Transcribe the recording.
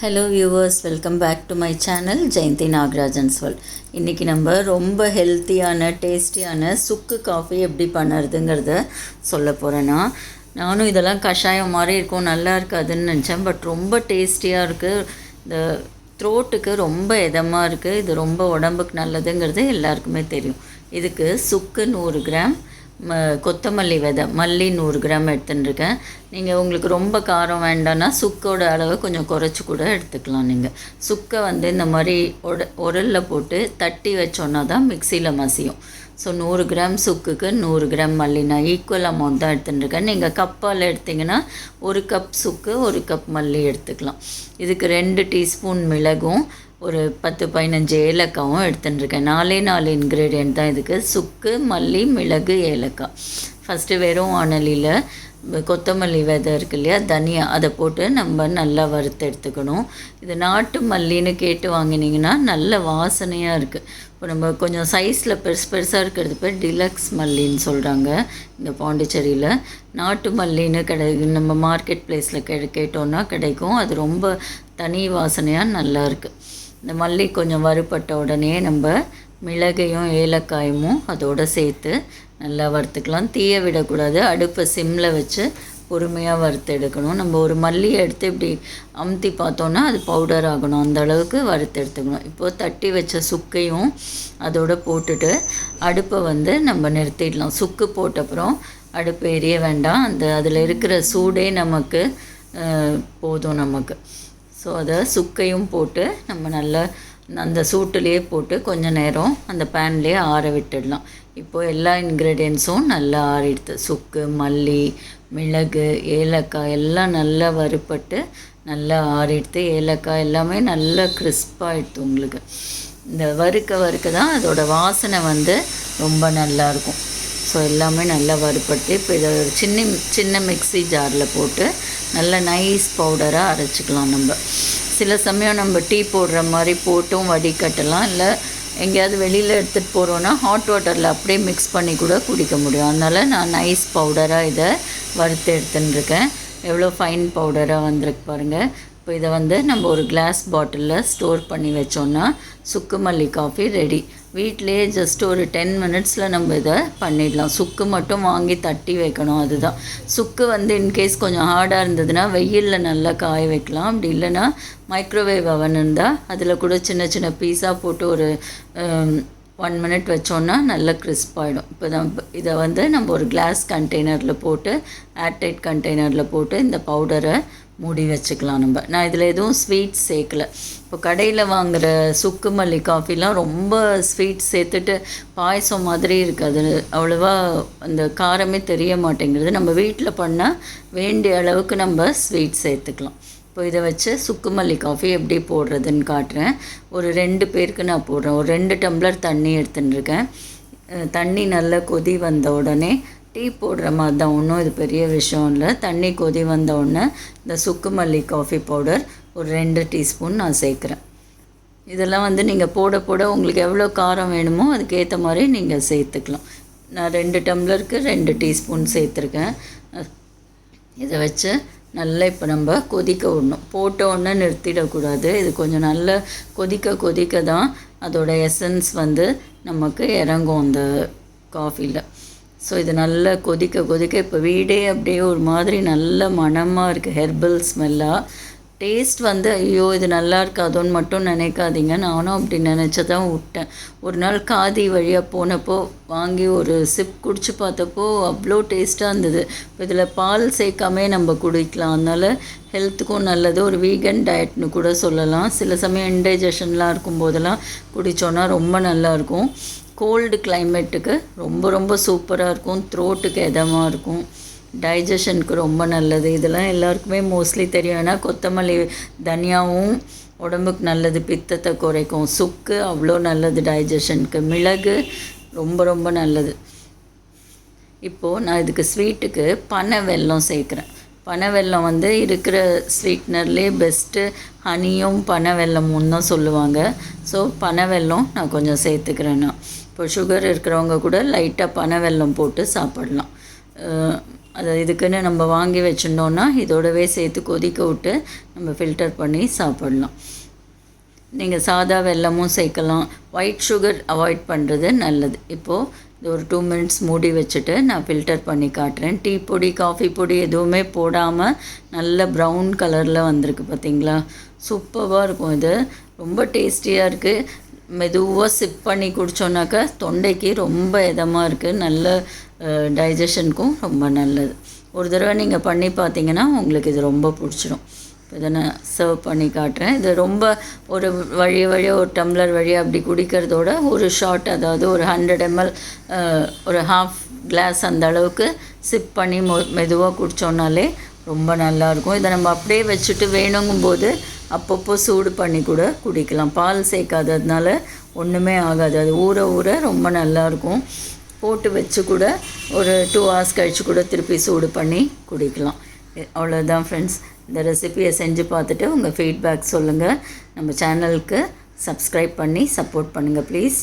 Hello viewers welcome back to my channel Jayanthi Nagarajan சொல் இன்றைக்கி நம்ம ரொம்ப ஹெல்த்தியான டேஸ்டியான சுக்கு காஃபி எப்படி பண்ணுறதுங்கிறத சொல்ல போகிறேன்னா நானும் இதெல்லாம் கஷாயம் மாதிரி இருக்கும் நல்லா இருக்காதுன்னு நினச்சேன். பட் ரொம்ப டேஸ்டியாக இருக்குது இந்த த்ரோட்டுக்கு ரொம்ப இதமாக இருக்குது இது ரொம்ப உடம்புக்கு நல்லதுங்கிறது எல்லாருக்குமே தெரியும். இதுக்கு சுக்கு நூறு கிராம் கொத்தமல்லி விதை மல்லி நூறு கிராம் எடுத்துட்டுருக்கேன். நீங்கள் உங்களுக்கு ரொம்ப காரம் வேண்டாம்னா சுக்கோட அளவை கொஞ்சம் குறைச்சி கூட எடுத்துக்கலாம் நீங்கள் சுக்கை வந்து இந்த மாதிரி உட உரலில் போட்டு தட்டி வச்சோன்னா தான் மிக்சியில் மசியும். ஸோ நூறு கிராம் சுக்குக்கு நூறு கிராம் மல்லி நான் ஈக்குவல் அமௌண்ட் தான் எடுத்துட்டுருக்கேன். நீங்கள் கப்பால் எடுத்திங்கன்னா ஒரு கப் சுக்கு ஒரு கப் மல்லி எடுத்துக்கலாம். இதுக்கு ரெண்டு டீஸ்பூன் மிளகும் ஒரு பத்து பதினஞ்சு ஏலக்காவும் எடுத்துட்டுருக்கேன். நாலே நாலு இன்க்ரீடியன்ட் தான் இதுக்கு. சுக்கு மல்லி மிளகு ஏலக்காய். ஃபஸ்ட்டு வெறும் வானலியில் கொத்தமல்லி விதை இருக்கு இல்லையா தனியா அதை போட்டு நம்ம நல்லா வறுத்து எடுத்துக்கணும். இது நாட்டு மல்லின்னு கேட்டு வாங்கினீங்கன்னா நல்ல வாசனையாக இருக்குது இப்போ நம்ம கொஞ்சம் சைஸில் பெருசு பெருசாக இருக்கிறது பேர் டிலக்ஸ் மல்லின்னு சொல்கிறாங்க இந்த பாண்டிச்சேரியில். நாட்டு மல்லின்னு கிடை நம்ம மார்க்கெட் ப்ளேஸில் கெ கேட்டோன்னா கிடைக்கும். அது ரொம்ப தனி வாசனையாக நல்லா இருக்குது இந்த மல்லி கொஞ்சம் வறுபட்ட உடனே நம்ம மிளகையும் ஏலக்காயும் அதோடு சேர்த்து நல்லா வறுத்துக்கலாம். தீய விடக்கூடாது. அடுப்பை சிம்மில் வச்சு பொறுமையாக வறுத்து எடுக்கணும். நம்ம ஒரு மல்லியை எடுத்து இப்படி அமுத்தி பார்த்தோன்னா அது பவுடர் ஆகணும். அந்த அளவுக்கு வறுத்து எடுத்துக்கணும். இப்போது தட்டி வச்ச சுக்கையும் அதோடு போட்டுட்டு அடுப்பை வந்து நம்ம நிறுத்திடலாம். சுக்கு போட்டப்புறம் அடுப்பு எரிய வேண்டாம். அந்த அதில் இருக்கிற சூடே நமக்கு போதும் நமக்கு. ஸோ அதை சுக்கையும் போட்டு நம்ம நல்லா அந்த சூட்டுலேயே போட்டு கொஞ்ச நேரம் அந்த பேன்லேயே ஆற விட்டுடலாம். இப்போது எல்லா இன்க்ரீடியன்ஸும் நல்லா ஆறிடுது. சுக்கு மல்லி மிளகு ஏலக்காய் எல்லாம் நல்லா வறுப்பட்டு நல்லா ஆறிடுது. ஏலக்காய் எல்லாமே நல்லா கிறிஸ்பாகிடுது உங்களுக்கு. இந்த வறுக்க வறுக்க தான் அதோட வாசனை வந்து ரொம்ப நல்லாயிருக்கும் ஸோ எல்லாமே நல்லா வறுப்பட்டு இப்போ இதை ஒரு சின்ன சின்ன மிக்ஸி ஜாரில் போட்டு நல்ல நைஸ் பவுடராக அரைச்சிக்கலாம் நம்ம. சில சமயம் நம்ம டீ போடுற மாதிரி போட்டும் வடிகட்டலாம். இல்லை எங்கேயாவது வெளியில் எடுத்துகிட்டு போகிறோன்னா ஹாட் வாட்டரில் அப்படியே மிக்ஸ் பண்ணி கூட குடிக்க முடியும். அதனால் நான் நைஸ் பவுடராக இதை வறுத்து எடுத்துட்டுருக்கேன் எவ்வளோ ஃபைன் பவுடராக வந்திருக்கு பாருங்கள் இப்போ இதை வந்து நம்ம ஒரு கிளாஸ் பாட்டிலில் ஸ்டோர் பண்ணி வச்சோன்னா சுக்கு மல்லி காஃபி ரெடி வீட்டிலேயே ஜஸ்ட் ஒரு டென் மினிட்ஸில் நம்ம இதை பண்ணிடலாம். சுக்கு மட்டும் வாங்கி தட்டி வைக்கணும் அதுதான். சுக்கு வந்து இன்கேஸ் கொஞ்சம் ஹார்டாக இருந்ததுன்னா வெயிலில் நல்லா காய வைக்கலாம். அப்படி இல்லைன்னா மைக்ரோவேவ் அவன் இருந்தால் அதில் கூட சின்ன சின்ன பீஸாக போட்டு ஒரு ஒன் மினிட் வச்சோன்னா நல்லா கிறிஸ்ப் ஆகிடும் இப்போ தான் இதை வந்து நம்ம ஒரு கிளாஸ் கண்டெய்னரில் போட்டு ஏர்டைட் கண்டெய்னரில் போட்டு இந்த பவுடரை மூடி வச்சுக்கலாம் நம்ம. நான் இதில் எதுவும் ஸ்வீட் சேர்க்கல. இப்போ கடையில் வாங்குகிற சுக்கு மல்லி காஃபிலாம் ரொம்ப ஸ்வீட் சேர்த்துட்டு பாயசம் மாதிரி இருக்காது. அவ்வளோவா அந்த காரமே தெரிய மாட்டேங்கிறது. நம்ம வீட்டில் பண்ணால் வேண்டிய அளவுக்கு நம்ம ஸ்வீட் சேர்த்துக்கலாம். இப்போ இதை வச்சு சுக்கு மல்லி காஃபி எப்படி போடுறதுன்னு காட்டுறேன். ஒரு ரெண்டு பேருக்கு நான் போடுறேன். ஒரு ரெண்டு டம்ளர் தண்ணி எடுத்துட்டுருக்கேன். தண்ணி நல்லா கொதி வந்த உடனே டீ போடுற மாதிரி தான். ஒன்றும் இது பெரிய விஷயம் இல்லை. தண்ணி கொதி வந்த உடனே இந்த சுக்கு மல்லி காஃபி பவுடர் ஒரு ரெண்டு டீஸ்பூன் நான் சேர்க்குறேன். இதெல்லாம் வந்து நீங்கள் போட போட உங்களுக்கு எவ்வளோ காரம் வேணுமோ அதுக்கேற்ற மாதிரி நீங்கள் சேர்த்துக்கலாம். நான் ரெண்டு டம்ளருக்கு ரெண்டு டீஸ்பூன் சேர்த்துருக்கேன். இதை வச்சு நல்லா இப்போ நம்ம கொதிக்க விடணும். போட்ட உடனே நிறுத்திடக்கூடாது. இது கொஞ்சம் நல்லா கொதிக்க கொதிக்க தான் அதோட எசன்ஸ் வந்து நமக்கு இறங்கும் அந்த காஃபியில் ஸோ இது நல்லா கொதிக்க கொதிக்க இப்போ வீடே அப்படியே ஒரு மாதிரி நல்ல மணமாக இருக்குது ஹெர்பல் ஸ்மெல்லாக டேஸ்ட் வந்து ஐயோ இது நல்லா இருக்காதோன்னு மட்டும் நினைக்காதீங்க. நானும் அப்படி நினச்சி தான் விட்டேன். ஒரு நாள் காதி வழியாக போனப்போ வாங்கி ஒரு சிப் குடிச்சு பார்த்தப்போ அவ்வளோ டேஸ்ட்டாக இருந்தது. இப்போ இதில் பால் சேர்க்காமே நம்ம குடிக்கலாம். அதனால் ஹெல்த்துக்கும் நல்லது. ஒரு வீகன் டயட்னு கூட சொல்லலாம். சில சமயம் இன்டைஜஷன்லாம் இருக்கும்போதெல்லாம் குடித்தோன்னா ரொம்ப நல்லாயிருக்கும் கோல்டு கிளைமேட்டுக்கு ரொம்ப ரொம்ப சூப்பராக இருக்கும். த்ரோட்டுக்கு இதமாக இருக்கும். டைஜஷனுக்கு ரொம்ப நல்லது. இதெல்லாம் எல்லாருக்குமே மோஸ்ட்லி தெரியும். ஏன்னா கொத்தமல்லி தனியாவும் உடம்புக்கு நல்லது பித்தத்தை குறைக்கும். சுக்கு அவ்வளோ நல்லது டைஜஷனுக்கு. மிளகு ரொம்ப ரொம்ப நல்லது. இப்போது நான் இதுக்கு ஸ்வீட்டுக்கு பனை வெல்லம் சேர்க்குறேன். பனை வெல்லம் வந்து இருக்கிற ஸ்வீட்னர்லேயே பெஸ்ட்டு ஹனியும் பனை வெல்லமும் தான் சொல்லுவாங்க. ஸோ பனை வெல்லம் நான் கொஞ்சம் சேர்த்துக்கிறேன் நான். இப்போ சுகர் இருக்கிறவங்க கூட லைட்டாக பனை வெல்லம் போட்டு சாப்பிடலாம். அதை இதுக்குன்னு நம்ம வாங்கி வச்சுருந்தோன்னா இதோடவே சேர்த்து கொதிக்க விட்டு நம்ம ஃபில்டர் பண்ணி சாப்பிட்லாம். நீங்கள் சாதா வெல்லமும் சேர்க்கலாம். ஒயிட் சுகர் அவாய்ட் பண்ணுறது நல்லது. இப்போது இது ஒரு டூ மினிட்ஸ் மூடி வச்சுட்டு நான் ஃபில்டர் பண்ணி காட்டுறேன். டீ பொடி காஃபி பொடி எதுவுமே போடாமல் நல்ல ப்ரௌன் கலரில் வந்திருக்கு பார்த்தீங்களா சூப்பராக இருக்கும் இது. ரொம்ப டேஸ்டியாக இருக்குது மெதுவாக சிப் பண்ணி குடித்தோன்னாக்கா தொண்டைக்கு ரொம்ப இதமாக இருக்குது நல்ல டைஜஷனுக்கும் ரொம்ப நல்லது. ஒரு தடவை நீங்கள் பண்ணி பார்த்தீங்கன்னா உங்களுக்கு இது ரொம்ப பிடிச்சிடும். இப்போ இதை நான் சர்வ் பண்ணி காட்டுறேன். இது ரொம்ப ஒரு வழி வழியாக ஒரு டம்ளர் வழியாக அப்படி குடிக்கிறதோட ஒரு ஷார்ட் அதாவது ஒரு ஹண்ட்ரட் எம்எல் ஒரு ஹாஃப் கிளாஸ் அந்த அளவுக்கு சிப் பண்ணி மொ மெதுவாக குடித்தோன்னாலே ரொம்ப நல்லாயிருக்கும் இதை நம்ம அப்படியே வச்சுட்டு வேணுங்கும்போது அப்பப்போ சூடு பண்ணி கூட குடிக்கலாம். பால் சேர்க்காததுனால ஒன்றுமே ஆகாது. அது ஊற ஊற ரொம்ப நல்லாயிருக்கும் போட்டு வச்சு கூட ஒரு டூ ஹவர்ஸ் கழித்து கூட திருப்பி சூடு பண்ணி குடிக்கலாம். அவ்வளோதான் ஃப்ரெண்ட்ஸ் இந்த ரெசிபியை செஞ்சு பார்த்துட்டு உங்கள் ஃபீட்பேக் சொல்லுங்கள் நம்ம சேனலுக்கு சப்ஸ்கிரைப் பண்ணி சப்போர்ட் பண்ணுங்கள் ப்ளீஸ்